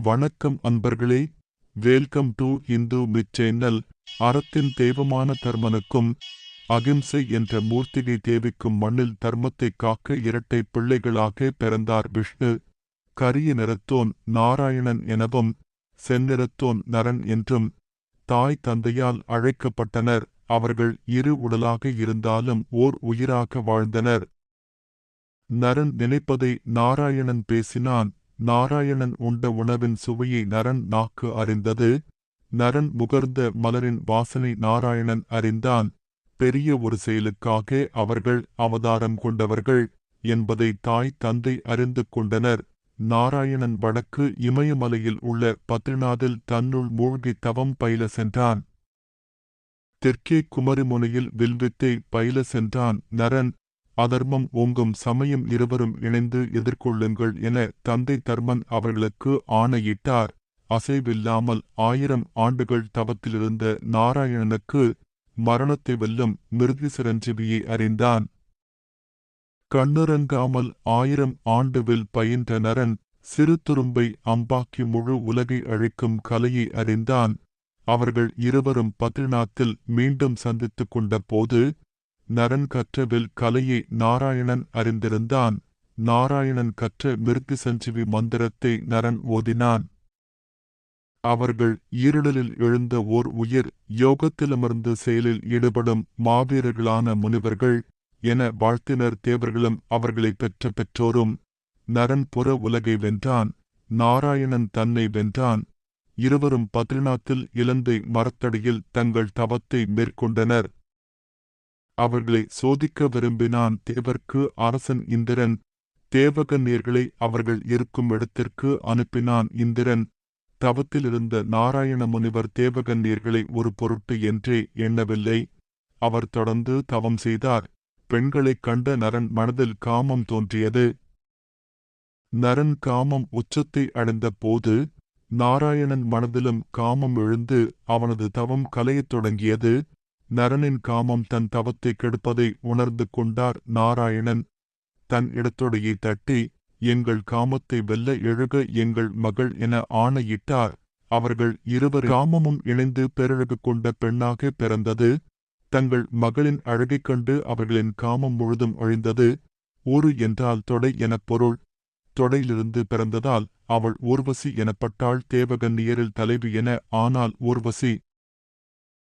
வணக்கம் அன்பர்களே. Welcome to Hindu mid channel அறத்தின் தெய்வமான தர்மனுக்கும் அகிம்சை என்ற மூர்த்திகை தேவிக்கும் மண்ணில் தர்மத்தை காக்க இரட்டை பிள்ளைகளாக பிறந்தார் விஷ்ணு. கரிய நிறத்தோன் நாராயணன் எனவும் செந்நிறத்தோன் நரன் என்றும் தாய் தந்தையால் அழைக்கப்பட்டனர். அவர்கள் இரு உடலாக இருந்தாலும் ஓர் உயிராக வாழ்ந்தனர். நரன் நினைப்பதை நாராயணன் பேசினான். நாராயணன் உண்ட உணவின் சுவையை நரன் நாக்கு அறிந்தது. நரன் முகர்ந்த மலரின் வாசனை நாராயணன் அறிந்தான். பெரிய ஒரு செயலுக்காக அவர்கள் அவதாரம் கொண்டவர்கள் என்பதை தாய் தந்தை அறிந்து கொண்டனர். நாராயணன் வடக்கு இமயமலையில் உள்ள பத்ரிநாதில் தன்னுள் மூழ்கி தவம் பயில சென்றான். தெற்கே குமரிமுனையில் வில்வித்தை பயில சென்றான். நரன் அதர்மம் ஓங்கும் சமயம் இருவரும் இணைந்து எதிர்கொள்ளுங்கள் என தந்தை தர்மன் அவர்களுக்கு ஆணையிட்டார். அசைவில்லாமல் ஆயிரம் ஆண்டுகள் தவத்திலிருந்த நாராயணனுக்கு மரணத்தை வெல்லும் மிருதி சிரஞ்சீவியை அறிந்தான். கண்ணிறங்காமல் ஆயிரம் ஆண்டுவில் பயின்ற நரன் சிறு துரும்பை அம்பாக்கி முழு உலகை அழிக்கும் கலையை அறிந்தான். அவர்கள் இருவரும் பத்ரிநாத்தில் மீண்டும் சந்தித்துக் கொண்ட போது நரன் கற்றவில் கலையை நாராயணன் அறிந்திருந்தான். நாராயணன் கற்ற மிருத்தி சஞ்சீவி மந்திரத்தை நரன் ஓதினான். அவர்கள் ஈரடலில் எழுந்த ஓர் உயிர் யோகத்திலமர்ந்து செயலில் ஈடுபடும் மாவீரர்களான முனிவர்கள் என வாழ்த்தினர் தேவர்களும் அவர்களைப் பெற்ற பெற்றோரும். நரன் புற உலகை வென்றான் நாராயணன் தன்னை வென்றான். இருவரும் பத்ரிநாத்தில் இலந்தை மரத்தடியில் தங்கள் தவத்தை மேற்கொண்டனர். அவர்களை சோதிக்க விரும்பினான். தேவர்க்கு அரசன் இந்திரன். தேவகன்னியர்களை அவர்கள் இருக்கும் இடத்திற்கு அனுப்பினான் இந்திரன். தவத்திலிருந்த நாராயண முனிவர் தேவகன்னியர்களை ஒரு பொருட்டு என்றே எண்ணவில்லை. அவர் தொடர்ந்து தவம் செய்தார். பெண்களைக் கண்ட நரன் மனதில் காமம் தோன்றியது. நரன் காமம் உச்சத்தை அடைந்த போது நாராயணன் மனதிலும் காமம் எழுந்து அவனது தவம் கலையத் தொடங்கியது. நரனின் காமம் தன் தவத்தை கெடுப்பதை உணர்ந்து கொண்டார் நாராயணன். தன் இடத்தொடையை தட்டி எங்கள் காமத்தை வெல்ல எழுக எங்கள் மகள் என ஆணையிட்டார். அவர்கள் இருவர் காமமும் இணைந்து பேரழகு கொண்ட பெண்ணாக பிறந்தது. தங்கள் மகளின் அழகைக் கண்டு அவர்களின் காமம் முழுதும் அழிந்தது. ஊரு என்றால் தொடை எனப் பொருள். தொடையிலிருந்து பிறந்ததால் அவள் ஊர்வசி எனப்பட்டாள். தேவகன்னியரில் தலைவி என ஆனால் ஊர்வசி